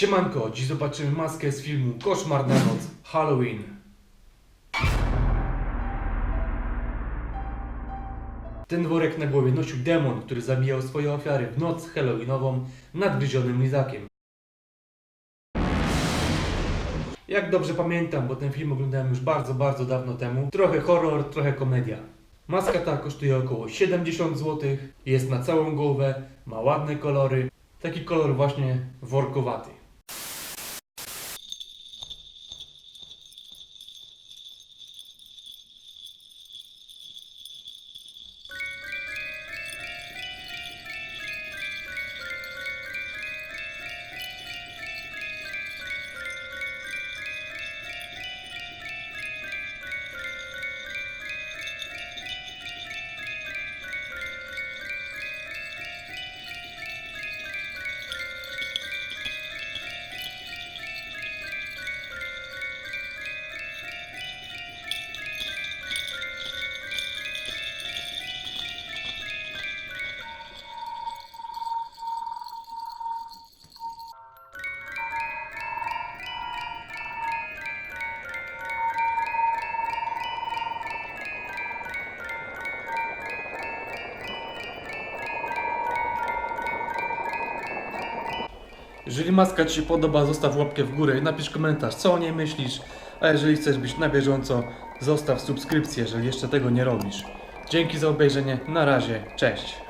Siemanko, dziś zobaczymy maskę z filmu Koszmar na noc Halloween. Ten worek na głowie nosił demon, który zabijał swoje ofiary w noc halloweenową nadgryzionym lizakiem. Jak dobrze pamiętam, bo ten film oglądałem już bardzo, bardzo dawno temu, trochę horror, trochę komedia. Maska ta kosztuje około 70 zł, jest na całą głowę, ma ładne kolory, taki kolor właśnie workowaty. Jeżeli maska Ci się podoba, zostaw łapkę w górę i napisz komentarz, co o niej myślisz. A jeżeli chcesz być na bieżąco, zostaw subskrypcję, jeżeli jeszcze tego nie robisz. Dzięki za obejrzenie, na razie, cześć.